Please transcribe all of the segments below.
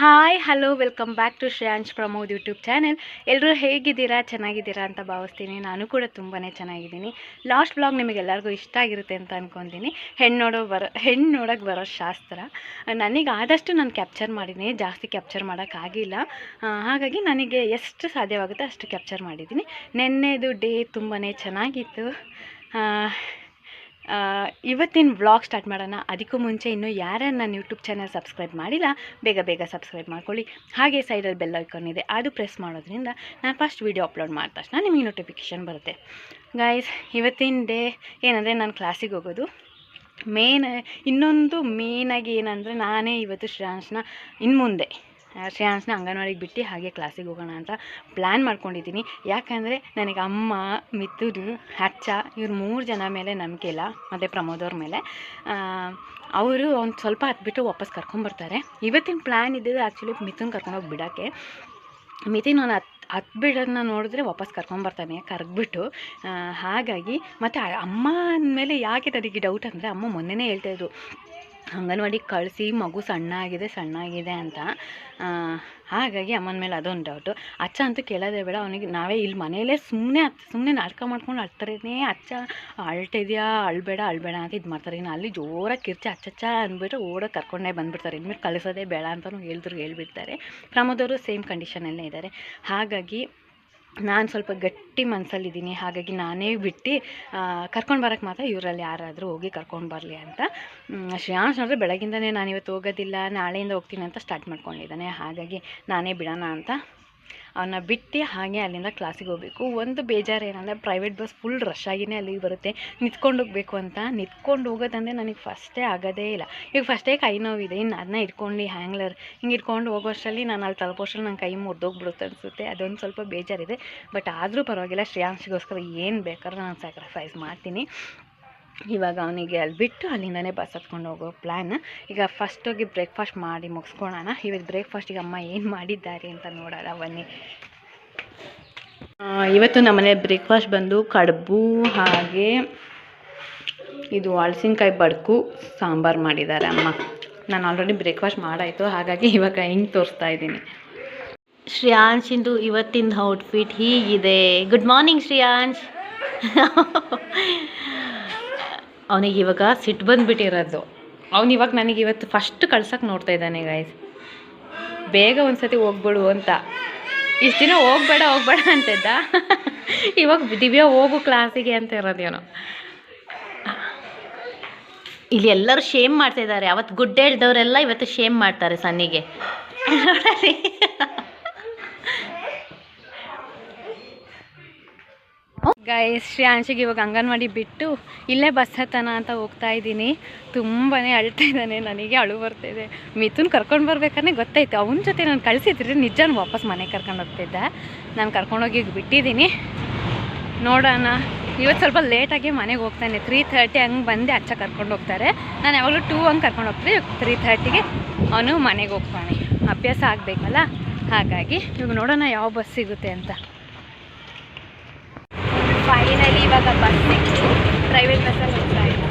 Hi hello welcome back to Shreyansh Pramod YouTube channel ಎಲ್ಲರೂ ಹೇಗಿದ್ದೀರಾ? ಚೆನ್ನಾಗಿದ್ದೀರಾ ಅಂತ ಭಾವಿಸ್ತೀನಿ. ನಾನು ಕೂಡ ತುಂಬಾ ಚೆನ್ನಾಗಿದ್ದೀನಿ. ಲಾಸ್ಟ್ ಬ್ಲಾಗ್ ನಿಮಗೆಲ್ಲರಿಗೂ ಇಷ್ಟ ಆಗಿರುತ್ತೆ ಅಂತ ಅಂದ್ಕೊತೀನಿ ಹೆಣ್ಣು ನೋಡೋ ಬರೋ ಹೆಣ್ಣು ನೋಡೋಕೆ ಬರೋ ಶಾಸ್ತ್ರ. ನನಗೆ ಆದಷ್ಟು ನಾನು ಕ್ಯಾಪ್ಚರ್ ಮಾಡಿದ್ದೀನಿ. ಜಾಸ್ತಿ ಕ್ಯಾಪ್ಚರ್ ಮಾಡೋಕ್ಕಾಗಿಲ್ಲ ಹಾಗಾಗಿ ನನಗೆ ಎಷ್ಟು ಸಾಧ್ಯವಾಗುತ್ತೆ ಅಷ್ಟು ಕ್ಯಾಪ್ಚರ್ ಮಾಡಿದ್ದೀನಿ. ನೆನ್ನೆದು ಡೇ ತುಂಬಾ ಚೆನ್ನಾಗಿತ್ತು. ಇವತ್ತಿನ ವ್ಲಾಗ್ ಸ್ಟಾರ್ಟ್ ಮಾಡೋಣ. ಅದಕ್ಕೂ ಮುಂಚೆ ಇನ್ನೂ ಯಾರ್ಯಾರು ನನ್ನ ಯೂಟ್ಯೂಬ್ ಚಾನಲ್ ಸಬ್ಸ್ಕ್ರೈಬ್ ಮಾಡಿಲ್ಲ, ಬೇಗ ಬೇಗ ಸಬ್ಸ್ಕ್ರೈಬ್ ಮಾಡ್ಕೊಳ್ಳಿ. ಹಾಗೆ ಸೈಡಲ್ಲಿ ಬೆಲ್ ಐಕಾನ್ ಇದೆ, ಅದು ಪ್ರೆಸ್ ಮಾಡೋದ್ರಿಂದ ನಾನು ಫಸ್ಟ್ ವೀಡಿಯೋ ಅಪ್ಲೋಡ್ ಮಾಡಿದ ತಕ್ಷಣ ನಿಮಗೆ ನೋಟಿಫಿಕೇಷನ್ ಬರುತ್ತೆ. ಗಾಯ್ಸ್ ಇವತ್ತಿನ ಡೇ ಏನಂದರೆ ನಾನು ಕ್ಲಾಸಿಗೆ ಹೋಗೋದು. ಮೇನ್ ಇನ್ನೊಂದು ಮೇನಾಗಿ ಏನಂದರೆ ನಾನೇ ಇವತ್ತು ಶ್ರೇಯಾಂಶನ ಇನ್ನು ಮುಂದೆ. ಆ, ಶ್ರೇಯಾಂಶ್ನ ಅಂಗನವಾಡಿಗೆ ಬಿಟ್ಟು ಹಾಗೆ ಕ್ಲಾಸಿಗೆ ಹೋಗೋಣ ಅಂತ ಪ್ಲ್ಯಾನ್ ಮಾಡ್ಕೊಂಡಿದ್ದೀನಿ. ಯಾಕಂದರೆ ನನಗೆ ಅಮ್ಮ ಮಿತ್ತುದು ಅಚ್ಚ ಇವ್ರ ಮೂರು ಜನ ಮೇಲೆ ನಂಬಿಕೆ ಇಲ್ಲ ಮತ್ತು ಪ್ರಮೋದ್ ಅವ್ರ ಮೇಲೆ. ಅವರು ಒಂದು ಸ್ವಲ್ಪ ಹತ್ಬಿಟ್ಟು ವಾಪಸ್ ಕರ್ಕೊಂಬರ್ತಾರೆ ಇವತ್ತಿನ ಪ್ಲ್ಯಾನ್ ಇದ್ದಿದ್ದು ಆ್ಯಕ್ಚುಲಿ ಮಿಥುನ್ ಕರ್ಕೊಂಡೋಗಿ ಬಿಡೋಕ್ಕೆ. ಮಿಥುನ್ ನಾನು ಹತ್ ಹತ್ತು ಬಿಡೋದನ್ನ ನೋಡಿದ್ರೆ ವಾಪಸ್ ಕರ್ಕೊಂಬರ್ತಾನೆ ಕರ್ಗ್ಬಿಟ್ಟು ಹಾಗಾಗಿ ಮತ್ತು ಅಮ್ಮ ಅಂದಮೇಲೆ ಯಾಕೆ ನನಗೆ ಡೌಟ್ ಅಂದರೆ ಅಮ್ಮ ಮೊನ್ನೆನೇ ಹೇಳ್ತಾಯಿದ್ರು ಅಂಗನವಾಡಿಗೆ ಕಳಿಸಿ ಮಗು ಸಣ್ಣ ಆಗಿದೆ ಸಣ್ಣ ಆಗಿದೆ ಅಂತ ಹಾಗಾಗಿ ಅಮ್ಮನ ಮೇಲೆ ಅದೊಂದು ಡೌಟು ಅಚ್ಚ ಅಂತೂ ಕೇಳೋದೇ ಬೇಡ, ಅವನಿಗೆ ನಾವೇ ಇಲ್ಲಿ ಮನೆಯಲ್ಲೇ ಸುಮ್ಮನೆ ಸುಮ್ಮನೆ ನಾಟಕ ಮಾಡ್ಕೊಂಡು ಅಳ್ತಾರೇ ಅಚ್ಚ ಅಳ್ತಿದ್ಯಾ, ಅಳ್ಬೇಡ ಅಳ್ಬೇಡ ಅಂತ ಇದು ಮಾಡ್ತಾರೆ. ಇನ್ನು ಅಲ್ಲಿ ಜೋರಾಗಿ ಕಿರ್ಚಿ ಅಚ್ಚಚ್ಚ ಅಂದ್ಬಿಟ್ಟು ಓಡೋ ಕರ್ಕೊಂಡೇ ಬಂದುಬಿಡ್ತಾರೆ. ಇನ್ಮೇಲೆ ಕಳಿಸೋದೇ ಬೇಡ ಅಂತಲೂ ಹೇಳಿದ್ರು, ಹೇಳ್ಬಿಡ್ತಾರೆ. ಪ್ರಮೋದವರು ಸೇಮ್ ಕಂಡೀಷನಲ್ಲೇ ಇದ್ದಾರೆ. ಹಾಗಾಗಿ ನಾನು ಸ್ವಲ್ಪ ಗಟ್ಟಿ ಮನಸ್ಸಲ್ಲಿದ್ದೀನಿ ಹಾಗಾಗಿ ನಾನೇ ಬಿಟ್ಟು ಕರ್ಕೊಂಡು ಬರೋಕ್ಕೆ ಮಾತ್ರ ಇವರಲ್ಲಿ ಯಾರಾದರೂ ಹೋಗಿ ಕರ್ಕೊಂಡು ಬರಲಿ ಅಂತ. ಶ್ರೇಯಾಂಶ್ ಅಂದರೆ ಬೆಳಗಿಂದನೇ ನಾನು ಇವತ್ತು ಹೋಗೋದಿಲ್ಲ, ನಾಳೆಯಿಂದ ಹೋಗ್ತೀನಿ ಅಂತ ಸ್ಟಾರ್ಟ್ ಮಾಡ್ಕೊಂಡಿದ್ದಾನೆ. ಹಾಗಾಗಿ ನಾನೇ ಬಿಡೋಣ ಅಂತ ಅವನ್ನ ಬಿಟ್ಟು ಹಾಗೆ ಅಲ್ಲಿಂದ ಕ್ಲಾಸಿಗೆ ಹೋಗಬೇಕು. ಒಂದು ಬೇಜಾರು ಏನಂದರೆ ಪ್ರೈವೇಟ್ ಬಸ್ ಫುಲ್ ರಶ್ ಆಗಿನೇ ಅಲ್ಲಿಗೆ ಬರುತ್ತೆ. ನಿಂತ್ಕೊಂಡು ಹೋಗಬೇಕು ಅಂತ. ನಿಂತ್ಕೊಂಡು ಹೋಗೋದಂದರೆ ನನಗೆ ಫಸ್ಟೇ ಆಗೋದೇ ಇಲ್ಲ. ಈಗ ಫಸ್ಟೇ ಕೈ ನೋವಿದೆ. ಇನ್ನು ಅದನ್ನ ಇಟ್ಕೊಂಡು ಹ್ಯಾಂಗ್ಲರ್ ಹಿಂಗೆ ಇಟ್ಕೊಂಡು ಹೋಗೋಷ್ಟರಲ್ಲಿ ನಾನು ಅಲ್ಲಿ ತಲುಪೋಷ್ಟರಲ್ಲಿ ನನ್ನ ಕೈ ಮುರಿದೋಗ್ಬಿಡುತ್ತೆ ಅನಿಸುತ್ತೆ. ಅದೊಂದು ಸ್ವಲ್ಪ ಬೇಜಾರಿದೆ. ಬಟ್ ಆದರೂ ಪರವಾಗಿಲ್ಲ. ಶ್ರೇಯಾಂಶ್ಗೋಸ್ಕರ ಏನು ಬೇಕಾದ್ರೂ ನಾನು ಸ್ಯಾಕ್ರಿಫೈಸ್ ಮಾಡ್ತೀನಿ. ಇವಾಗ ಅವನಿಗೆ ಅಲ್ಲಿ ಬಿಟ್ಟು ಅಲ್ಲಿಂದನೇ ಬಸ್ ಹತ್ಕೊಂಡು ಹೋಗೋ ಪ್ಲ್ಯಾನ್ ಈಗ ಫಸ್ಟ್ ಹೋಗಿ ಬ್ರೇಕ್ಫಾಸ್ಟ್ ಮಾಡಿ ಮುಗಿಸ್ಕೊಳ್ಳೋಣ ಇವತ್ತು ಬ್ರೇಕ್ಫಾಸ್ಟಿಗೆ ಅಮ್ಮ ಏನು ಮಾಡಿದ್ದಾರೆ ಅಂತ ನೋಡೋಣ, ಬನ್ನಿ. ಇವತ್ತು ನಮ್ಮನೆ ಬ್ರೇಕ್ಫಾಸ್ಟ್ ಬಂದು ಕಡುಬು, ಹಾಗೆ ಇದು ಹಳಸಿನ್ಕಾಯಿ ಬಡ್ಕು, ಸಾಂಬಾರು ಮಾಡಿದ್ದಾರೆ ಅಮ್ಮ. ನಾನು ಆಲ್ರೆಡಿ ಬ್ರೇಕ್ಫಾಸ್ಟ್ ಮಾಡಾಯಿತು, ಹಾಗಾಗಿ ಇವಾಗ ಹಿಂಗೆ ತೋರಿಸ್ತಾ ಇದ್ದೀನಿ. ಶ್ರೇಯಾಂಶಿಂದು ಇವತ್ತಿನ ಔಟ್ಫಿಟ್ ಹೀಗಿದೆ. Good morning Shreyansh. ಅವನಿಗೆ ಇವಾಗ ಸಿಟ್ಟು ಬಂದುಬಿಟ್ಟಿರೋದು. ಅವ್ನು ಇವಾಗ ನನಗೆ ಇವತ್ತು ಫಸ್ಟ್ ಕಳ್ಸಕ್ಕೆ ನೋಡ್ತಾ ಇದ್ದಾನೆ ಗಾಯ್ಸ್ ಬೇಗ ಒಂದ್ಸತಿ ಹೋಗ್ಬಿಡು ಅಂತ. ಇಷ್ಟು ದಿನ ಹೋಗ್ಬೇಡ ಹೋಗ್ಬೇಡ ಅಂತಿದ್ದ. ಇವಾಗ ದಿವ್ಯ ಹೋಗು ಕ್ಲಾಸಿಗೆ ಅಂತ ಇರೋದು ಇವನು. ಇಲ್ಲಿ ಎಲ್ಲರೂ ಶೇಮ್ ಮಾಡ್ತಾ ಇದ್ದಾರೆ. ಅವತ್ತು ಗುಡ್ಡೆ ಹೇಳ್ದವರೆಲ್ಲ ಇವತ್ತು ಶೇಮ್ ಮಾಡ್ತಾರೆ ಸನ್ನಿಗೆ. ಗೈಸ್ ಶ್ರೇಯಾಂಶಿಗೆ ಇವಾಗ ಅಂಗನವಾಡಿ ಬಿಟ್ಟು ಇಲ್ಲೇ ಬಸ್ ಹತ್ತನ ಅಂತ ಹೋಗ್ತಾ ಇದ್ದೀನಿ. ತುಂಬಾ ಅಳ್ತಾ ಇದ್ದಾನೆ, ನನಗೆ ಅಳು ಬರ್ತಾಯಿದೆ ಮಿಥುನ್ ಕರ್ಕೊಂಡು ಬರ್ಬೇಕಾದ್ರೆ ಗೊತ್ತಾಯ್ತು. ಅವನ ಜೊತೆ ನಾನು ಕಳಿಸಿದ್ರೆ ನಿಜಾನು ವಾಪಸ್ ಮನೆಗೆ ಕರ್ಕೊಂಡು ಹೋಗ್ತಿದ್ದೆ. ನಾನು ಕರ್ಕೊಂಡೋಗಿ ಬಿಟ್ಟಿದ್ದೀನಿ. ನೋಡೋಣ. ಇವತ್ತು ಸ್ವಲ್ಪ ಲೇಟಾಗಿ ಮನೆಗೆ ಹೋಗ್ತಾನೆ ತ್ರೀ ಥರ್ಟಿ ಹಂಗೆ ಬಂದೆ, ಅಚ್ಚ ಕರ್ಕೊಂಡು ಹೋಗ್ತಾರೆ. ನಾನು ಯಾವಾಗಲೂ ಟೂ ಹಂಗೆ ಕರ್ಕೊಂಡು ಹೋಗ್ತೀನಿ ತ್ರೀ ಥರ್ಟಿಗೆ ಅವನು ಮನೆಗೆ ಹೋಗ್ತಾನೆ. ಅಭ್ಯಾಸ ಆಗಬೇಕಲ್ಲ? ಹಾಗಾಗಿ ಇವಾಗ ನೋಡೋಣ ಯಾವ ಬಸ್ ಸಿಗುತ್ತೆ ಅಂತ. ಫೈನಲಿ ಇವಾಗ ಬಸ್ ಸಿಕ್ತು. ಪ್ರೈವೇಟ್ ಬಸ್ಸಲ್ಲಿ ಹೋಗ್ತಾ ಇಲ್ಲ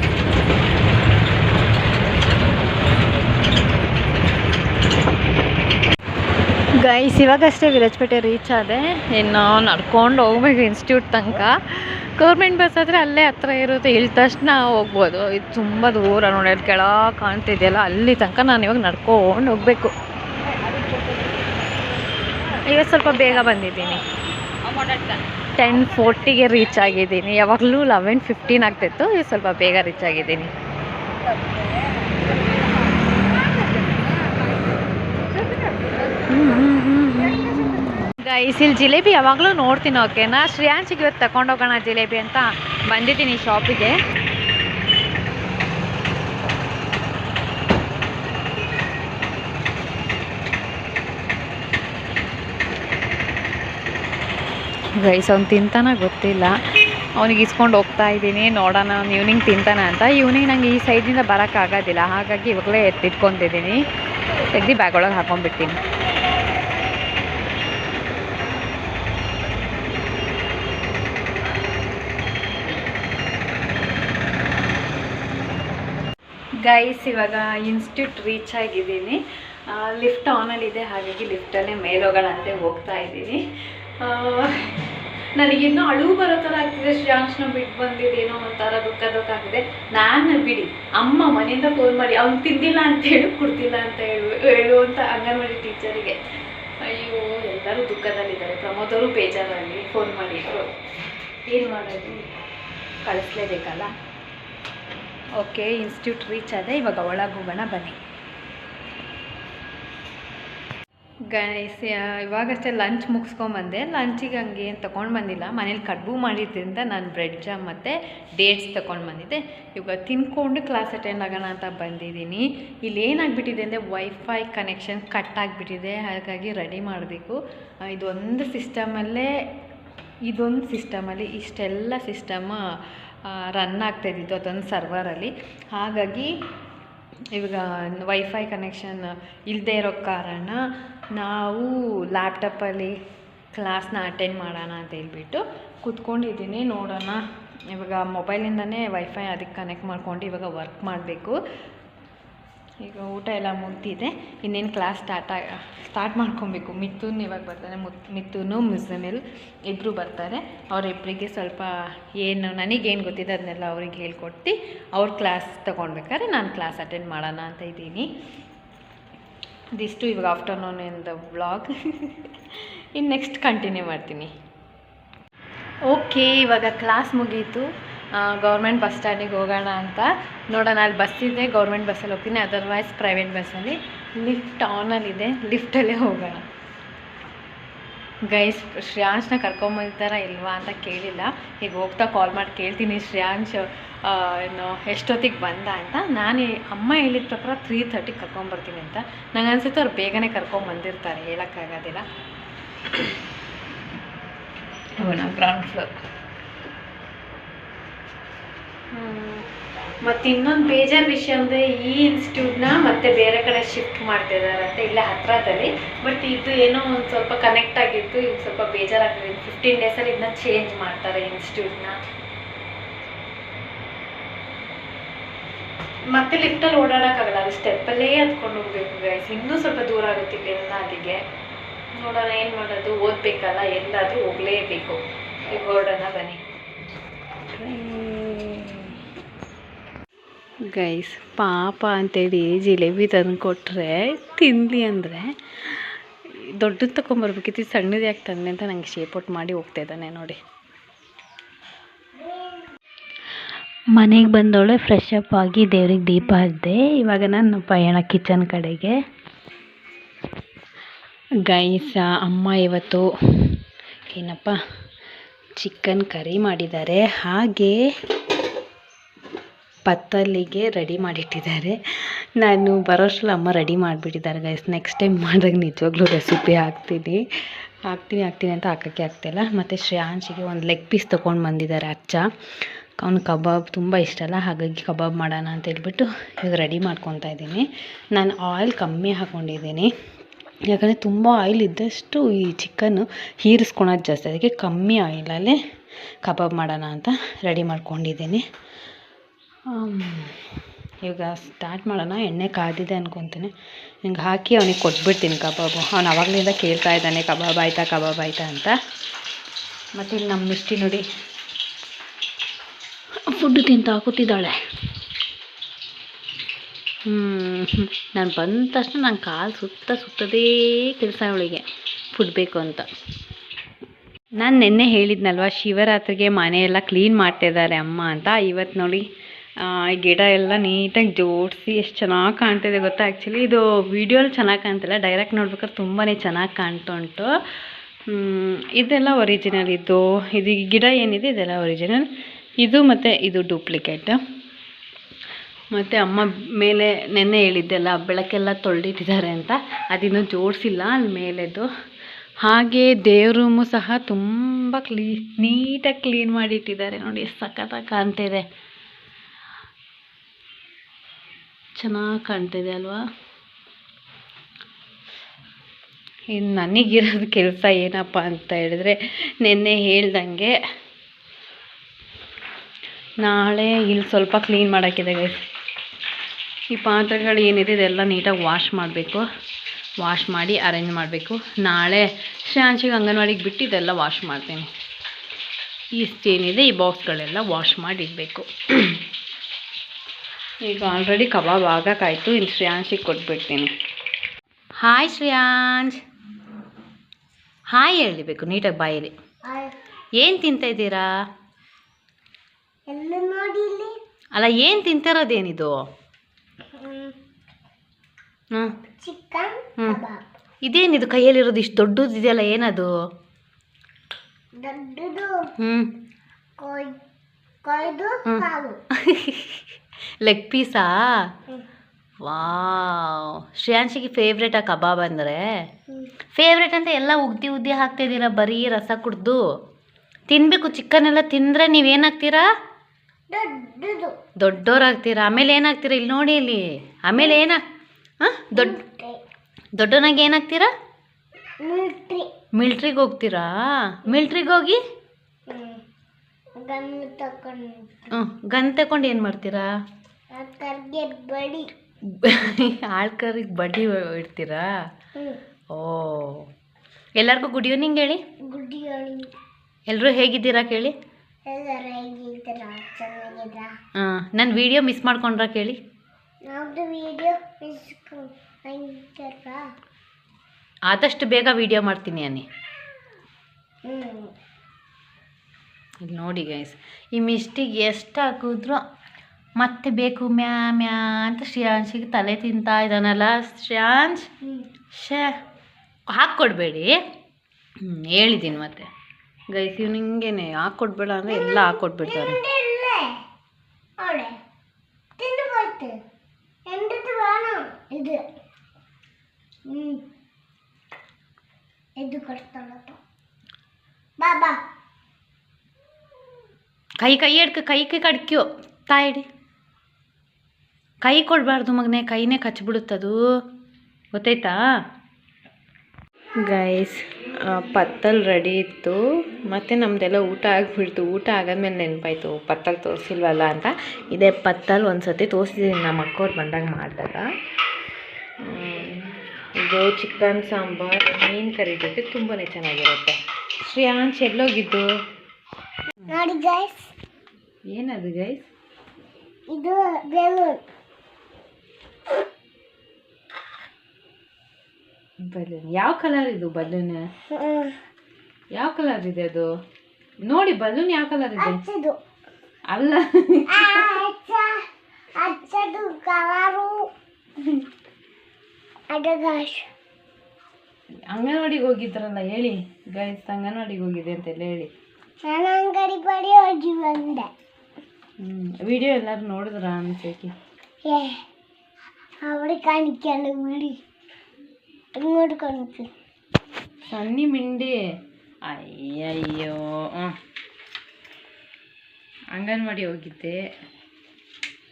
ಗೈಸ್ ಇವಾಗಷ್ಟೇ ವಿರಾಜಪೇಟೆ ರೀಚ್ ಆದೆ. ಇನ್ನು ನಡ್ಕೊಂಡು ಹೋಗ್ಬೇಕು ಇನ್ಸ್ಟಿಟ್ಯೂಟ್ ತನಕ. ಗೌರ್ಮೆಂಟ್ ಬಸ್ ಆದರೆ ಅಲ್ಲೇ ಹತ್ರ ಇರುತ್ತೆ. ಇಳಿದ ತಕ್ಷಣ ಹೋಗ್ಬೋದು. ಇದು ತುಂಬ ದೂರ ನೋಡಿ ಅದು ಕೆಳಗೆ ಕಾಣ್ತಿದೆಯಲ್ಲ ಅಲ್ಲಿ ತನಕ ನಾನು ಇವಾಗ ನಡ್ಕೊಂಡು ಹೋಗಬೇಕು. ಇವತ್ತು ಸ್ವಲ್ಪ ಬೇಗ ಬಂದಿದ್ದೀನಿ. ಟೆನ್ ಫೋರ್ಟಿಗೆ ರೀಚ್ ಆಗಿದ್ದೀನಿ. ಯಾವಾಗಲೂ ಲೆವೆನ್ ಫಿಫ್ಟೀನ್ ಆಗ್ತಿತ್ತು ಸ್ವಲ್ಪ ಬೇಗ ರೀಚ್ ಆಗಿದ್ದೀನಿ. ಗೈಸ್ ಇಲ್ಲಿ ಜಿಲೇಬಿ ಯಾವಾಗಲೂ ನೋಡ್ತೀನಿ ಓಕೆನಾ ಶ್ರೇಯಾಂಶಿಗೆ ಇವತ್ತು ತಗೊಂಡೋಗೋಣ ಜಿಲೇಬಿ ಅಂತ ಬಂದಿದ್ದೀನಿ ಶಾಪಿಗೆ ಗೈಸ್, ಅವ್ನು ತಿಂತಾನ ಗೊತ್ತಿಲ್ಲ. ಅವ್ನಿಗೆ ಇಸ್ಕೊಂಡು ಹೋಗ್ತಾ ಇದ್ದೀನಿ, ನೋಡೋಣ, ಅವ್ನು ಈವ್ನಿಂಗ್ ತಿಂತಾನ ಅಂತ. ಈವ್ನಿಂಗ್ ನಂಗೆ ಈ ಸೈಡಿಂದ ಬರೋಕ್ಕಾಗೋದಿಲ್ಲ ಹಾಗಾಗಿ ಇವಾಗಲೇ ಎತ್ತಿಟ್ಕೊತಿದ್ದೀನಿ ತೆಗ್ದು ಬ್ಯಾಗ್ ಒಳಗೆ ಹಾಕೊಂಡ್ಬಿಡ್ತೀನಿ. ಗೈಸ್, ಇವಾಗ ಇನ್ಸ್ಟಿಟ್ಯೂಟ್ ರೀಚ್ ಆಗಿದ್ದೀನಿ. ಲಿಫ್ಟ್ ಆನಲ್ಲಿದೆ ಹಾಗಾಗಿ ಲಿಫ್ಟಲ್ಲೇ ಮೇಲೋಗಳಂತೆ ಹೋಗ್ತಾ ಇದ್ದೀನಿ. ನನಗಿನ್ನೂ ಅಳು ಬರೋ ಥರ ಆಗ್ತಿದೆ ಶ್ರೇಯಾಂಶ್ನ ಬಿಟ್ಟು ಬಂದಿದ್ದೇನೋ ಒಂಥರ ದುಃಖ ದುಃಖ ಆಗಿದೆ ನಾನು ಬಿಡಿ, ಅಮ್ಮ ಮನೆಯಿಂದ ಫೋನ್ ಮಾಡಿ, ಅವ್ನು ತಿಂದಿಲ್ಲ ಅಂತ ಹೇಳು, ಕೊಡ್ತಿಲ್ಲ ಅಂತ ಹೇಳು ಹೇಳು ಅಂತ ಅಂಗನವಾಡಿ ಟೀಚರಿಗೆ ಅಯ್ಯೋ, ಎಲ್ಲರೂ ದುಃಖದಲ್ಲಿದ್ದಾರೆ. ಪ್ರಮೋದ್ ಅವರು ಬೇಜಾರಲ್ಲಿ ಫೋನ್ ಮಾಡಿದ್ರು. ಏನು ಮಾಡೋದು? ಕಳಿಸ್ಲೇಬೇಕಲ್ಲ? ಓಕೆ ಇನ್ಸ್ಟಿಟ್ಯೂಟ್ ರೀಚ್ ಆದರೆ ಇವಾಗ ಒಳಗೆ ಹೋಗೋಣ, ಬನ್ನಿ. Guys ಇವಾಗಷ್ಟೇ lunch ಮುಗಿಸ್ಕೊಂಬಂದೆ. ಲಂಚಿಗೆ ಹಂಗೆ ಏನು ತೊಗೊಂಡು ಬಂದಿಲ್ಲ. ಮನೇಲಿ ಕಡುಬು ಮಾಡಿದ್ದರಿಂದ ನಾನು ಬ್ರೆಡ್ ಜಾಮ್ ಮತ್ತು ಡೇಟ್ಸ್ ತೊಗೊಂಡು ಬಂದಿದ್ದೆ. ಇವಾಗ ತಿನ್ಕೊಂಡು ಕ್ಲಾಸ್ ಅಟೆಂಡ್ ಆಗೋಣ ಅಂತ ಬಂದಿದ್ದೀನಿ. ಇಲ್ಲಿ ಏನಾಗ್ಬಿಟ್ಟಿದೆ ಅಂದರೆ ವೈಫೈ ಕನೆಕ್ಷನ್ ಕಟ್ ಆಗಿಬಿಟ್ಟಿದೆ. ಹಾಗಾಗಿ ರೆಡಿ ಮಾಡಬೇಕು. ಇದೊಂದು ಸಿಸ್ಟಮಲ್ಲೇ ಇದೊಂದು ಸಿಸ್ಟಮಲ್ಲಿ ಇಷ್ಟೆಲ್ಲ ಸಿಸ್ಟಮ್ ರನ್ ಆಗ್ತಾಯಿದ್ದಿದ್ದು ಅದೊಂದು ಸರ್ವರಲ್ಲಿ ಹಾಗಾಗಿ ಇವಾಗ ವೈಫೈ ಕನೆಕ್ಷನ್ ಇಲ್ಲದೆ ಇರೋ ಕಾರಣ ನಾವು ಲ್ಯಾಪ್ಟಾಪಲ್ಲಿ ಕ್ಲಾಸ್ನ ಅಟೆಂಡ್ ಮಾಡೋಣ ಅಂತ ಹೇಳ್ಬಿಟ್ಟು ಕೂತ್ಕೊಂಡಿದ್ದೀನಿ, ನೋಡೋಣ. ಇವಾಗ ಮೊಬೈಲಿಂದನೇ ವೈಫೈ ಅದಕ್ಕೆ ಕನೆಕ್ಟ್ ಮಾಡ್ಕೊಂಡು ಇವಾಗ ವರ್ಕ್ ಮಾಡಬೇಕು. ಈಗ ಊಟ ಎಲ್ಲ ಮುಗ್ದಿದೆ. ಇನ್ನೇನು ಕ್ಲಾಸ್ ಸ್ಟಾರ್ಟ್ ಆಗ ಸ್ಟಾರ್ಟ್ ಮಾಡ್ಕೊಬೇಕು. ಮಿಥುನ್ ಇವಾಗ ಬರ್ತಾರೆ ಮುತ್ ಮಿಥುನು ಮುಸಮಿಲ್ ಇಬ್ಬರು ಬರ್ತಾರೆ. ಅವರಿಬ್ಬರಿಗೆ ಸ್ವಲ್ಪ ಏನು, ನನಗೇನು ಗೊತ್ತಿದೆ ಅದನ್ನೆಲ್ಲ ಅವ್ರಿಗೆ ಹೇಳ್ಕೊಟ್ಟು ಅವ್ರ ಕ್ಲಾಸ್ ತೊಗೊಳ್ಬೇಕಾದ್ರೆ ನಾನು ಕ್ಲಾಸ್ ಅಟೆಂಡ್ ಮಾಡೋಣ ಅಂತ ಇದ್ದೀನಿ. ಇದಿಷ್ಟು ಇವಾಗ ಆಫ್ಟರ್ನೂನ್ ಇಂದ ಬ್ಲಾಗ್ ಇನ್ನು ನೆಕ್ಸ್ಟ್ ಕಂಟಿನ್ಯೂ ಮಾಡ್ತೀನಿ. ಓಕೆ ಇವಾಗ ಕ್ಲಾಸ್ ಮುಗೀತು. ಗೌರ್ಮೆಂಟ್ ಬಸ್ ಸ್ಟ್ಯಾಂಡಿಗೆ ಹೋಗೋಣ ಅಂತ. ನೋಡೋಣ, ಅಲ್ಲಿ ಬಸ್ ಇದೆ ಗೌರ್ಮೆಂಟ್ ಬಸ್ಸಲ್ಲಿ ಹೋಗ್ತೀನಿ. ಅದರ್ವೈಸ್ ಪ್ರೈವೇಟ್ ಬಸ್ಸಲ್ಲಿ ಲಿಫ್ಟ್ ಆನಲ್ಲಿದೆ ಲಿಫ್ಟಲ್ಲೇ ಹೋಗೋಣ. ಗೈಸ್ ಶ್ರೇಯಾಂಶ್ನ ಕರ್ಕೊಂಬಂದಿದ್ದಾರಾ ಇಲ್ವಾ ಅಂತ ಕೇಳಿಲ್ಲ. ಈಗ ಹೋಗ್ತಾ ಕಾಲ್ ಮಾಡಿ ಕೇಳ್ತೀನಿ ಶ್ರೇಯಾಂಶ್ ಏನು ಎಷ್ಟೊತ್ತಿಗೆ ಬಂದ ಅಂತ ನಾನು ಅಮ್ಮ ಹೇಳಿದ ಪ್ರಕಾರ ತ್ರೀ ತರ್ಟಿಗೆ ಕರ್ಕೊಂಬರ್ತೀನಿ ಅಂತ. ನಂಗೆ ಅನಿಸುತ್ತೆ ಅವ್ರು ಬೇಗನೆ ಕರ್ಕೊಂಬಂದಿರ್ತಾರೆ ಹೇಳೋಕ್ಕಾಗೋದಿಲ್ಲ. ಹೋಗೋಣ ಗ್ರೌಂಡ್ ಫ್ಲೋರ್ ಮತ್ತು ಇನ್ನೊಂದು ಬೇಜಾರ್ ವಿಷಯ ಅಂದರೆ ಈ ಇನ್ಸ್ಟಿಟ್ಯೂಟ್ನ ಮತ್ತೆ ಬೇರೆ ಕಡೆ ಶಿಫ್ಟ್ ಮಾಡ್ತಿದ್ದಾರಂತೆ ಇಲ್ಲೇ ಹತ್ರದಲ್ಲಿ. ಬಟ್ ಇದು ಏನೋ ಒಂದು ಸ್ವಲ್ಪ ಕನೆಕ್ಟ್ ಆಗಿತ್ತು ಇದು ಸ್ವಲ್ಪ ಬೇಜಾರಾಗಿದೆ ಫಿಫ್ಟೀನ್ ಡೇಸಲ್ಲಿ ಇದನ್ನ ಚೇಂಜ್ ಮಾಡ್ತಾರೆ ಇನ್ಸ್ಟಿಟ್ಯೂಟ್ನ ಮತ್ತೆ ಲಿಫ್ಟಲ್ಲಿ ಓಡಾಡೋಕ್ಕಾಗಲ್ಲ, ಅದು ಸ್ಟೆಪ್ಪಲ್ಲೇ ಹತ್ಕೊಂಡು ಹೋಗ್ಬೇಕು ಗೈಸ್ ಇನ್ನೂ ಸ್ವಲ್ಪ ದೂರ ಆಗುತ್ತೆ ಇಲ್ಲಿಂದ ಅಲ್ಲಿಗೆ ನೋಡೋಣ, ಏನು ಮಾಡೋದು? ಓದಬೇಕಲ್ಲ, ಎಲ್ಲಾದರೂ ಹೋಗಲೇಬೇಕು. ಈಗ ಹೊರಡೋಣ ಬನ್ನಿ. ಗೈಸ್ ಪಾಪ ಅಂತೇಳಿ ಜಿಲೇಬಿ ತಂದು ಕೊಟ್ಟರೆ ತಿನ್ನಲಿ ಅಂದರೆ ದೊಡ್ಡದು ತೊಗೊಂಬರ್ಬೇಕಿತ್ತು ಸಣ್ಣದು ಯಾಕೆ ತಂದೆ ಅಂತ ನಂಗೆ ಶೇಪ್ ಔಟ್ ಮಾಡಿ ಹೋಗ್ತಾ ಇದ್ದಾನೆ ನೋಡಿ. ಮನೆಗೆ ಬಂದವಳೆ ಫ್ರೆಶ್ ಅಪ್ ಆಗಿ ದೇವ್ರಿಗೆ ದೀಪ ಹಚ್ಚಿದೆ ಇವಾಗ ನಾನು ಪಯಣ ಕಿಚನ್ ಕಡೆಗೆ. ಗೈಸ ಅಮ್ಮ ಇವತ್ತು ಏನಪ್ಪ ಚಿಕನ್ ಕರಿ ಮಾಡಿದ್ದಾರೆ. ಹಾಗೆ ಪತ್ತಲ್ಲಿಗೆ ರೆಡಿ ಮಾಡಿಟ್ಟಿದ್ದಾರೆ. ನಾನು ಬರೋಷ್ರಲ್ಲಿ ಅಮ್ಮ ರೆಡಿ ಮಾಡಿಬಿಟ್ಟಿದ್ದಾರೆ ಗೈಸ್ ನೆಕ್ಸ್ಟ್ ಟೈಮ್ ಮಾಡಿದಾಗ ನಿಜವಾಗ್ಲೂ ರೆಸಿಪಿ ಹಾಕ್ತೀನಿ. ಹಾಕ್ತೀನಿ ಹಾಕ್ತೀನಿ ಅಂತ ಹಾಕೋಕ್ಕೆ ಆಗ್ತಾಯಿಲ್ಲ ಮತ್ತು ಶ್ರೇಯಾಂಶಿಗೆ ಒಂದು ಲೆಗ್ ಪೀಸ್ ತೊಗೊಂಡು ಬಂದಿದ್ದಾರೆ ಅಚ್ಚ. ಅವ್ನು ಕಬಾಬ್ ತುಂಬ ಇಷ್ಟ ಅಲ್ಲ, ಹಾಗಾಗಿ ಕಬಾಬ್ ಮಾಡೋಣ ಅಂತ ಹೇಳ್ಬಿಟ್ಟು ಇವಾಗ ರೆಡಿ ಮಾಡ್ಕೊತಾ ಇದ್ದೀನಿ. ನಾನು ಆಯಿಲ್ ಕಮ್ಮಿ ಹಾಕ್ಕೊಂಡಿದ್ದೀನಿ ಯಾಕಂದರೆ ತುಂಬ ಆಯಿಲ್ ಇದ್ದಷ್ಟು ಈ ಚಿಕನ್ನು ಹೀರಿಸ್ಕೊಳೋದು ಜಾಸ್ತಿ, ಅದಕ್ಕೆ ಕಮ್ಮಿ ಆಯಿಲಲ್ಲೇ ಕಬಾಬ್ ಮಾಡೋಣ ಅಂತ ರೆಡಿ ಮಾಡ್ಕೊಂಡಿದ್ದೀನಿ. ಇವಾಗ ಸ್ಟಾರ್ಟ್ ಮಾಡೋಣ, ಎಣ್ಣೆ ಕಾದಿದೆ ಅನ್ಕೊತೀನಿ. ಹಿಂಗೆ ಹಾಕಿ ಅವನಿಗೆ ಕೊಟ್ಬಿಡ್ತೀನಿ ಕಬಾಬು. ಅವ್ನು ಅವಾಗಲಿಂದ ಕೇಳ್ತಾ ಇದ್ದಾನೆ, ಕಬಾಬ್ ಆಯಿತಾ ಕಬಾಬ್ ಆಯಿತಾ ಅಂತ. ಮತ್ತು ಇಲ್ಲಿ ನಮ್ಮ ಮಿಷ್ಟಿ ನೋಡಿ. ಫುಡ್ ತಿಂತಾ ಕೂತಿದ್ದಾಳೆ. ಹ್ಞೂ ನಾನು ಬಂದ ತಕ್ಷಣ ನನ್ನ ಕಾಲು ಸುತ್ತ ಸುತ್ತದೇ ಕೆಲಸ ಅವಳಿಗೆ. ಫುಡ್ ಬೇಕು ಅಂತ. ನಾನು ನಿನ್ನೆ ಹೇಳಿದ್ನಲ್ವ, ಶಿವರಾತ್ರಿಗೆ ಮನೆಯೆಲ್ಲ ಕ್ಲೀನ್ ಮಾಡ್ತಿದ್ದಾರೆ ಅಮ್ಮ ಅಂತ. ಇವತ್ತು ನೋಡಿ ಗಿಡ ಎಲ್ಲ ನೀಟಾಗಿ ಜೋಡಿಸಿ ಎಷ್ಟು ಚೆನ್ನಾಗಿ ಕಾಣ್ತಿದೆ ಗೊತ್ತಾ? ಆ್ಯಕ್ಚುಲಿ ಇದು ವೀಡಿಯೋಲಿ ಚೆನ್ನಾಗಿ ಕಾಣ್ತಿಲ್ಲ ಡೈರೆಕ್ಟ್ ನೋಡ್ಬೇಕಾದ್ರೆ ತುಂಬಾ ಚೆನ್ನಾಗಿ ಕಾಣ್ತಾ ಉಂಟು ಇದೆಲ್ಲ ಒರಿಜಿನಲ್ ಇದು ಇದು ಗಿಡ ಏನಿದೆ ಇದೆಲ್ಲ ಒರಿಜಿನಲ್ ಇದು ಮತ್ತು ಇದು ಡೂಪ್ಲಿಕೇಟ್ ಮತ್ತು ಅಮ್ಮ ಮೇಲೆ ನೆನ್ನೆ ಹೇಳಿದ್ದೆಲ್ಲ, ಬೆಳಕೆಲ್ಲ ತೊಳೆದಿಟ್ಟಿದ್ದಾರೆ ಅಂತ. ಅದಿನ್ನೂ ಜೋಡಿಸಿಲ್ಲ ಅಲ್ಲಿ ಮೇಲೆದು ಹಾಗೆ ದೇವ್ರ ಸಹ ತುಂಬ ಕ್ಲೀ ನೀಟಾಗಿ ಕ್ಲೀನ್ ಮಾಡಿಟ್ಟಿದ್ದಾರೆ ನೋಡಿ ಸಖತ್ತಾಗಿ ಕಾಣ್ತಿದೆ. ಚೆನ್ನಾಗಿ ಕಾಣ್ತಿದೆ ಅಲ್ವಾ? ಇನ್ನು ನನಗಿರೋದು ಕೆಲಸ ಏನಪ್ಪ ಅಂತ ಹೇಳಿದ್ರೆ, ನಿನ್ನೆ ಹೇಳ್ದಂಗೆ ನಾಳೆ ಇಲ್ಲಿ ಸ್ವಲ್ಪ ಕ್ಲೀನ್ ಮಾಡೋಕ್ಕಿದೆ ಗೈಸ್ ಈ ಪಾತ್ರೆಗಳು ಏನಿದೆ ಇದೆಲ್ಲ ನೀಟಾಗಿ ವಾಶ್ ಮಾಡಬೇಕು. ವಾಶ್ ಮಾಡಿ ಅರೇಂಜ್ ಮಾಡಬೇಕು. ನಾಳೆ ಶಾಂಚಿಗೆ ಅಂಗನವಾಡಿಗೆ ಬಿಟ್ಟು ಇದೆಲ್ಲ ವಾಶ್ ಮಾಡ್ತೀನಿ. ಇಷ್ಟೇನಿದೆ ಈ ಬಾಕ್ಸ್ಗಳೆಲ್ಲ ವಾಶ್ ಮಾಡಿ ಇಡಬೇಕು ಈಗ ಆಲ್ರೆಡಿ ಕಬಾಬ್ ಆಗೋಕ್ಕಾಯಿತು ಇನ್ನು ಶ್ರೇಯಾಂಶಿಗೆ ಕೊಟ್ಬಿಡ್ತೀನಿ. ಹಾಯ್ ಶ್ರೇಯಾಂಶ್ ಹಾಯ್ ಹೇಳಬೇಕು ನೀಟಾಗಿ ಬಾಯಲ್ಲಿ. ಏನು ತಿಂತಾ ಇದ್ದೀರಾ? ಎಲ್ಲ ನೋಡಿ ಇಲ್ಲಿ. ಅಲ್ಲ ಏನು ತಿಂತಿರೋದೇನಿದು? ಚಿಕನ್. ಕಬಾಬ್. ಇದೇನಿದು? ಕೈಯಲ್ಲಿರೋದು ಇಷ್ಟು ದೊಡ್ಡದು ಇದೆಯಲ್ಲ ಏನದು? ದೊಡ್ಡದು. ಹ್ಞೂ ಕೊಯ್ ಕೊಯ್ದು ಹ್ಮ್. ಕಾಲು ಲೆಗ್ ಪೀಸಾ ಹ್ಮ್. ವಾವ್. ಶ್ರೇಯಾಂಶಿಗೆ ಆ ಕಬಾಬ್ ಅಂದರೆ? ಹ್ಮ್. ಫೇವ್ರೇಟ್ ಅಂತ ಎಲ್ಲ ಉಗ್ದಿ ಉದ್ದಿ ಹಾಕ್ತಿದ್ದೀರಾ ಬರೀ ರಸ ಕುಡ್ದು? ತಿನ್ನಬೇಕು ಚಿಕನ್ ಎಲ್ಲ ತಿಂದರೆ ನೀವೇನಾಗ್ತೀರಾ ದೊಡ್ಡೋರಾಗ್ತೀರಾ? ಆಮೇಲೆ ಏನಾಗ್ತೀರಾ ಇಲ್ಲಿ ನೋಡಿ ಇಲ್ಲಿ. ಆಮೇಲೆ ಏನ? ಹಾಂ? ದೊಡ್ಡ ದೊಡ್ಡನಾಗಿ ಏನಾಗ್ತೀರಾ? ಮಿಲ್ಟ್ರಿ. ಮಿಲ್ಟ್ರಿಗೆ ಹೋಗ್ತೀರಾ? ಮಿಲ್ಟ್ರಿಗೆ ಹೋಗಿ? ಗನ್ ತಕೊಂಡು ಹ್ಞೂ ಗನ್ ತಗೊಂಡು ಏನು ಮಾಡ್ತೀರಾ? ಆಳ್ಕರಿಗೆ ಬಡ್ಡಿ ಇಡ್ತೀರಾ? ಓ. ಎಲ್ಲರಿಗೂ ಗುಡ್ ಈವ್ನಿಂಗ್ ಹೇಳಿ. ಗುಡ್ಡಿಗಳು ಎಲ್ಲರೂ ಹೇಗಿದ್ದೀರಾ ಕೇಳಿ? ಎಲ್ಲರ ಹೇಗಿದ್ದೀರ ಹಾಂ ನನ್ನ ವಿಡಿಯೋ ಮಿಸ್ ಮಾಡ್ಕೊಂಡ್ರಾ ಕೇಳಿ. ವಿಡಿಯೋ ಆದಷ್ಟು ಬೇಗ ವಿಡಿಯೋ ಮಾಡ್ತೀನಿ ಅನ್ನಿ. ಇಲ್ಲಿ ನೋಡಿ ಗೈಸ್ ಈ ಮಿಸ್ಟಿಗೆ ಎಷ್ಟು ಹಾಕಿದ್ರು ಮತ್ತೆ ಬೇಕು ಮ್ಯಾ ಮ್ಯಾ ಅಂತ ಶ್ರೇಯಾಂಶಿಗೆ ತಲೆ ತಿಂತಾ ಇದ್ದಾನಲ್ಲ ಶ್ರೇಯಾಂಶ್? ಶೇ ಹಾಕ್ಕೊಡ್ಬೇಡಿ. ಹೇಳಿದ್ದೀನಿ ಮತ್ತೆ. ಗೈಸ್ ಇವನಿಂಗೇನೆ ಹಾಕ್ಕೊಟ್ಬೇಡ ಅಂದ್ರೆ ಎಲ್ಲ ಹಾಕ್ಕೊಟ್ಬಿಡ್ತಾರೆ ಇದು. ಇದು ಕೈ ಕೈ ಎಡ್ಕ ಕೈ ಕೈ ಕಡ್ಕ್ಯೋ. ತಾಯಿಡಿ ಕೈ ಕೊಡಬಾರ್ದು ಮಗನೇ ಕೈನೇ ಕಚ್ಬಿಡುತ್ತದು. ಗೊತ್ತಾಯ್ತಾ? ಗೈಸ್ ಪತ್ತಲ್ ರೆಡಿ ಇತ್ತು. ಮತ್ತು ನಮ್ಮದೆಲ್ಲ ಊಟ ಆಗಿಬಿಡ್ತು. ಊಟ ಆಗಾದ್ಮೇಲೆ ನೆನಪಾಯಿತು. ಪತ್ತಲ್ ತೋರಿಸಿಲ್ವಲ್ಲ ಅಂತ. ಇದೇ ಪತ್ತಲ್ ಒಂದು ಸತಿ ತೋರಿಸಿದ್ದೀನಿ ನಮ್ಮ ಅಕ್ಕವ್ರು ಬಂದಾಗ ಮಾಡಿದಾಗ. ಇದು ಚಿಕನ್ ಸಾಂಬಾರ್ ಮೀನು ಕರಿ ಜೊತೆ ತುಂಬಾ ಚೆನ್ನಾಗಿರುತ್ತೆ. ಶ್ರೇಯಾಂಶ್ ಎಲ್ಲೋಗಿದ್ದು? ನೋಡಿ ಗೈಸ್ ಏನದು ಗೈಸ್ ಇದು ಬೆಲೂನ್ ಬಲೂನ್. ಯಾವ ಕಲರ್ ಇದು ಬಲೂನ್? ಯಾವ ಕಲರ್ ಇದೆ ಅದು? ನೋಡಿ ಬಲೂನ್ ಯಾವ ಕಲರ್ ಇದೆ? ಅಲ್ಲ. ಅಂಗನವಾಡಿಗೆ ಹೋಗಿದ್ರಲ್ಲ ಹೇಳಿ. ಗೈಸ್ ಅಂಗನವಾಡಿಗೆ ಹೋಗಿದೆ ಅಂತೆಲ್ಲ ಹೇಳಿ. ನಾನು ಅಂಗಡಿ ಬಡಿ ಹೋಗಿ ಬಂದೆ. ವಿಡಿಯೋ ಎಲ್ಲರೂ ನೋಡಿದ್ರ ಅನ್ಸಕ್ಕೆ? ಅವಳಿಗೆ ಕಾಣಿಕೊಂಡು ಬಿಡಿ. ನೋಡ್ಕೊಂಡು ಸನ್ನಿ ಮಿಂಡಿ ಅಯ್ಯಯ್ಯೋ ಅಂಗನವಾಡಿ ಹೋಗಿದ್ದೆ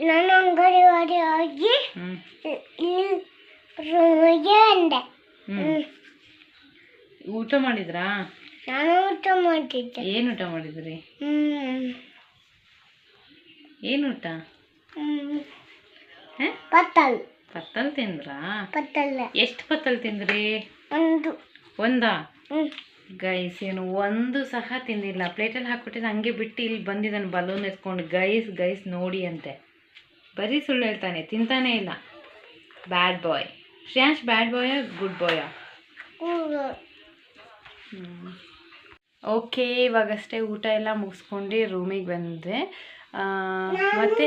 ನಾನು ಅಂಗನವಾಡಿ ಹೋಗಿ ರೂಮಿಗೆ ಬಂದೆ ಊಟ ಮಾಡಿದ್ರಾ ನಾನು ಊಟ ಮಾಡಿದ್ದೆ ಏನು ಊಟ ಮಾಡಿದ್ರಿ ಏನು ಊಟ ಬತ್ತಲ್ ಪತ್ತಲ್ ತಿಂದ್ರ? ಪತ್ತಲ್ಲ. ಎಷ್ಟು ಪತ್ತಲ್ ತಿಂದ್ರಿ? ಒಂದು. ಒಂದಾ? ಗೈಸ್ ಏನು ಒಂದು ಸಹ ತಿಂದಿಲ್ಲ. ಪ್ಲೇಟಲ್ಲಿ ಹಾಕ್ಬಿಟ್ಟಿದ್ದು ಹಂಗೆ ಬಿಟ್ಟು ಇಲ್ಲಿ ಬಂದಿದ್ದಾನೆ ಬಲೂನ್ ಎತ್ಕೊಂಡು. ಗೈಸ್ ಗೈಸ್ ನೋಡಿ ಅಂತೆ. ಬರೀ ಸುಳ್ಳು ಹೇಳ್ತಾನೆ ತಿಂತಾನೇ ಇಲ್ಲ. ಬ್ಯಾಡ್ ಬಾಯ್ ಶ್ರೇಯಾಂಶ್ ಬ್ಯಾಡ್ ಬಾಯ ಗುಡ್ ಬಾಯ. ಓಕೆ ಇವಾಗಷ್ಟೇ ಊಟ ಎಲ್ಲ ಮುಗಿಸ್ಕೊಂಡು ರೂಮಿಗೆ ಬಂದೆ. ಮತ್ತೆ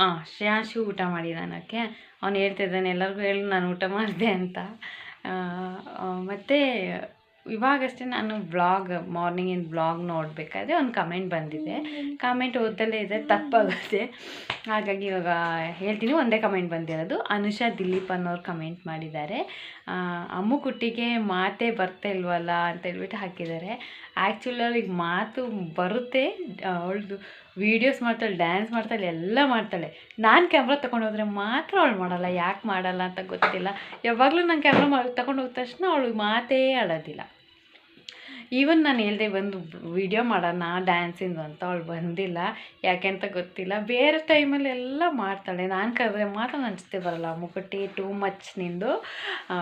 ಹಾಂ ಶ್ರೇಯಾಂಶು ಊಟ ಮಾಡಿದಾನಕ್ಕೆ ಅವ್ನು ಹೇಳ್ತಾ ಇದ್ದಾನೆ ಎಲ್ಲರಿಗೂ ಹೇಳಿ ನಾನು ಊಟ ಮಾಡಿದೆ ಅಂತ. ಮತ್ತು ಇವಾಗಷ್ಟೇ ನಾನು ಬ್ಲಾಗ್ ಮಾರ್ನಿಂಗ್ ಇನ್ ಬ್ಲಾಗ್ ನೋಡಬೇಕಾದ್ರೆ ಒಂದು ಕಮೆಂಟ್ ಬಂದಿದೆ. ಕಮೆಂಟ್ ಓದ್ತಲೇ ಇದೆ ತಪ್ಪಾಗುತ್ತೆ. ಹಾಗಾಗಿ ಇವಾಗ ಹೇಳ್ತೀನಿ ಒಂದೇ ಕಮೆಂಟ್ ಬಂದಿರೋದು. ಅನುಷಾ ದಿಲೀಪ್ ಅನ್ನೋರು ಕಮೆಂಟ್ ಮಾಡಿದ್ದಾರೆ. ಅಮ್ಮು ಕುಟ್ಟಿಗೆ ಮಾತೇ ಬರ್ತಾ ಇಲ್ವಲ್ಲ ಅಂತ ಹೇಳ್ಬಿಟ್ಟು ಹಾಕಿದ್ದಾರೆ. ಆ್ಯಕ್ಚುಲಿ ಅವ್ಳಿಗೆ ಮಾತು ಬರುತ್ತೆ. ಅವಳದು ವೀಡಿಯೋಸ್ ಮಾಡ್ತಾಳೆ ಡ್ಯಾನ್ಸ್ ಮಾಡ್ತಾಳೆ, ಎಲ್ಲ ಮಾಡ್ತಾಳೆ. ನಾನು ಕ್ಯಾಮ್ರಾ ತೊಗೊಂಡು ಹೋದರೆ ಮಾತ್ರ ಅವಳು ಮಾಡಲ್ಲ. ಯಾಕೆ ಮಾಡಲ್ಲ ಅಂತ ಗೊತ್ತಿಲ್ಲ. ಯಾವಾಗಲೂ ನಾನು ಕ್ಯಾಮ್ರಾ ತಗೊಂಡು ಹೋದ ತಕ್ಷಣ ಅವಳು ಮಾತೇ ಆಡೋದಿಲ್ಲ. ಈವನ್ ನಾನು ಹೇಳಿದೆ ಒಂದು ವಿಡಿಯೋ ಮಾಡೋಣ ಡ್ಯಾನ್ಸಿಂದು ಅಂತ ಅವಳು ಬಂದಿಲ್ಲ. ಯಾಕೆ ಅಂತ ಗೊತ್ತಿಲ್ಲ. ಬೇರೆ ಟೈಮಲ್ಲಿ ಎಲ್ಲ ಮಾಡ್ತಾಳೆ. ನಾನು ಕರೆದ್ರೆ ಮಾತ್ರ ನನ್ನ ಜೊತೆ ಬರಲ್ಲ. ಮುಕುಟಿ ಟೂ ಮಚ್ ನಿಂದು.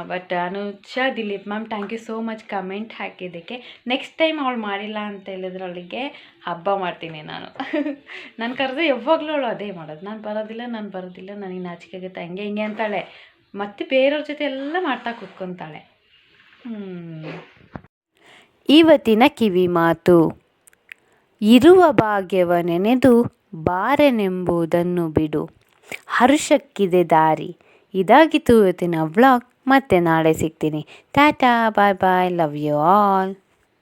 But Anusha, Dileep ma'am thank you so much comment ಹಾಕಿದ್ದಕ್ಕೆ. Next time ಅವಳು ಮಾಡಿಲ್ಲ ಅಂತ ಹೇಳಿದ್ರೆ ಅವಳಿಗೆ ಹಬ್ಬ ಮಾಡ್ತೀನಿ ನಾನು. ನಾನು ಕರೆದ್ರೆ ಯಾವಾಗಲೂ ಅವಳು ಅದೇ ಮಾಡೋದು. ನಾನು ಬರೋದಿಲ್ಲ ನಾನು ಬರೋದಿಲ್ಲ. ನನಗೆ ನಾಚಿಕೆ ಆಗುತ್ತೆ ಹಂಗೆ ಹಿಂಗೆ ಅಂತಾಳೆ. ಮತ್ತು ಬೇರೆಯವ್ರ ಜೊತೆ ಎಲ್ಲ ಮಾಡ್ತಾ ಕೂತ್ಕೊತಾಳೆ. ಹ್ಞೂ ಇವತ್ತಿನ ಕಿವಿ ಮಾತು. ಇರುವ ಭಾಗ್ಯವ ನೆನೆದು ಬಾರನೆಂಬುದನ್ನು ಬಿಡು. ಹರುಷಕ್ಕಿದೆ ದಾರಿ. ಇದಾಗಿತ್ತು ಇವತ್ತಿನ ವ್ಲಾಗ್. ಮತ್ತೆ ನಾಳೆ ಸಿಗ್ತೀನಿ. Tata, bye bye. Love you all.